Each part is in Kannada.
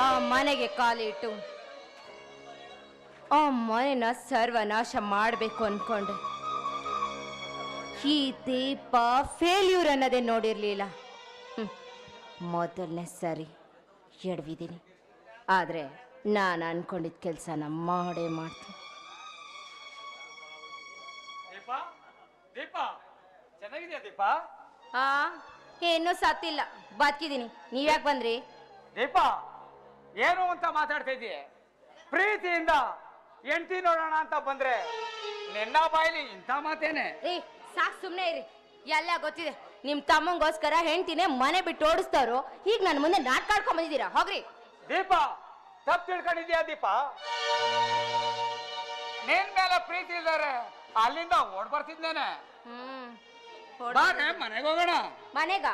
ಆ ಮನೆಗೆ ಕಾಲಿಟ್ಟು ಆ ಮನೆನ ಸರ್ವನಾಶ ಮಾಡಬೇಕು ಅನ್ಕೊಂಡೆ. ಈ ದೀಪ ಫೇಲ್ಯೂರ್ ಅನ್ನೋದೇ ನೋಡಿರಲಿಲ್ಲ. ಮೊದಲನೇ ಸರಿ ಎಡವಿದ್ದೀನಿ ಆದರೆ ನಾನು ಅನ್ಕೊಂಡಿದ್ದ ಕೆಲಸನ ಮಾಡೇ ಮಾಡ್ತೀನಿ. ಏನು ಆ ಇನ್ನೂ ಸತ್ತಿಲ್ಲ. ಬದುಕಿದ್ದೀನಿ ನೀವ್ಯಾಕೆ ಬಂದ್ರಿ? ದೀಪ ಏನು ಅಂತ ಮಾತಾಡ್ತಾ ಇದೀಯ ಪ್ರೀತಿಯಿಂದ ಎಂಟಿ ನೋಡೋಣ ಅಂತ ಬಂದ್ರೆ ನಿನ್ನ ಬಾಯಲ್ಲಿ ಇಂಥ ಮಾತೇನೆ? ಏ ಸಾಕ್ ಸುಮ್ನೆ ಇರಿ. ಎಲ್ಲ ಗೊತ್ತಿದೆ. ನಿಮ್ ತಮ್ಮಂಗೋಸ್ಕರ ಹೆಂಡತಿನೇ ಮನೆ ಬಿಟ್ಟು ಓಡಿಸ್ತಾರೋ ಈಗ ನನ್ನ ಮುಂದೆ ನಾಟಕ ಆಡ್ಕೊಂಡ್ ಬಂದಿದ್ದೀರಾ ಹೋಗ್ರಿ. ದೀಪ ತಪ್ಪು ತಿಳ್ಕೊಂಡಿದ್ಯಾ ದೀಪ? ನಿನ್ ಮೇಲೆ ಪ್ರೀತಿ ಇದ್ದಾರೆ ಅಲ್ಲಿಂದ ಓಡ್ ಬರ್ತಿದ್ದೇನೆ ಹ್ಮ್. ಬಾರೆ ಮನೆಗೆ ಹೋಗೋಣ. ಮನೆಗ?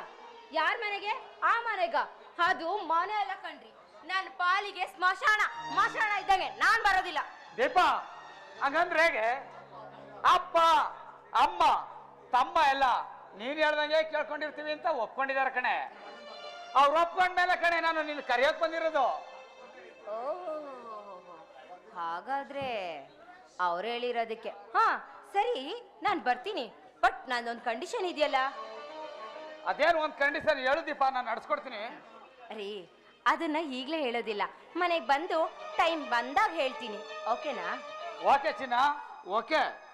ಯಾರ್ ಮನೆಗೆ? ಆ ಮನೆಗ? ಅದು ಮನೆ ಅಲ್ಲ ಕಣ್ರಿ. ನನ್ನ ಪಾಲಿಗೆ ಸ್ಮಶಾನ ಮಶಾನ ಇದ್ದಂಗೆ ನಾನ್ ಬರೋದಿಲ್ಲ. ದೀಪ ಹಂಗಂದ್ರೆ ಹೇಗೆ? ಅಪ್ಪ ಅಮ್ಮ ತಮ್ಮ ಎಲ್ಲ ನೀನ್ ಹೇಳ್ದಂಗೆ ಕೇಳ್ಕೊಂಡಿರ್ತೀವಿ ಅಂತ ಒಪ್ಕೊಂಡಿದಾರ ಕಣೆ. ಅವ್ರು ಒಪ್ಕೊಂಡ್ಮೇಲೆ ಕಣೆ ನಾನು ನಿನ್ನ ಕರೆಯೋಕ್ ಬಂದಿರೋದು. ಹಾಗಾದ್ರೆ ಅವ್ರು ಹೇಳಿರೋದಕ್ಕೆ. ಹಾ ಸರಿ ನಾನು ಬರ್ತೀನಿ. ಬಟ್ ನಂದೊಂದು ಕಂಡೀಷನ್ ಇದೆಯಲ್ಲ? ಅದೇನು ಒಂದು ಕಂಡೀಷನ್ ಹೇಳು ದೀಪ ನಾನು ನಡ್ಸ್ಕೊಡ್ತೀನಿ. ರೀ ಅದನ್ನ ಈಗಲೇ ಹೇಳೋದಿಲ್ಲ. ಮನೆಗೆ ಬಂದು ಟೈಮ್ ಬಂದಾಗ ಹೇಳ್ತೀನಿ. ಓಕೆನಾ ಓಕೆ ಚಿನ್ನ? ಓಕೆ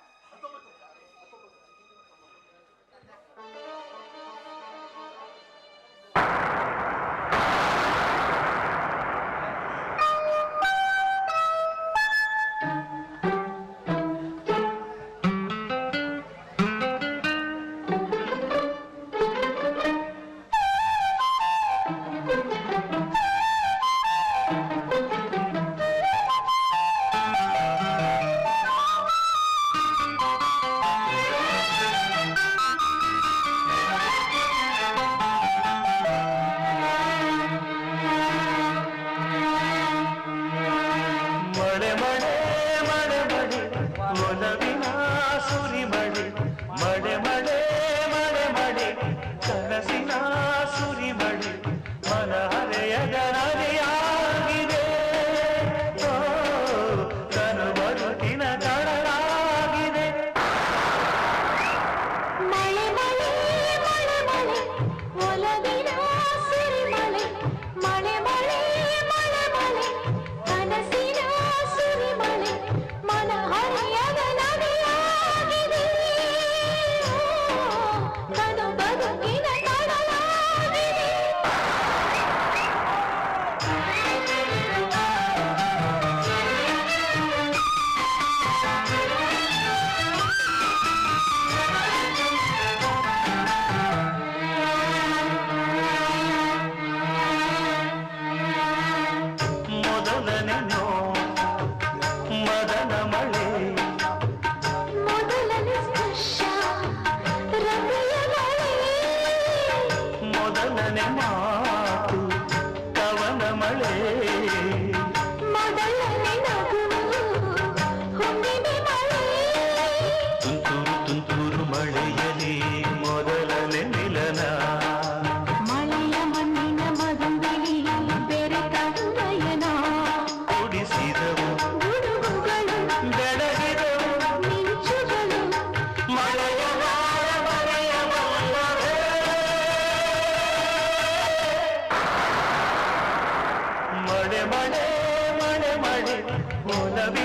ಮೊದಲನೆ More Bolabi.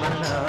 ಮನ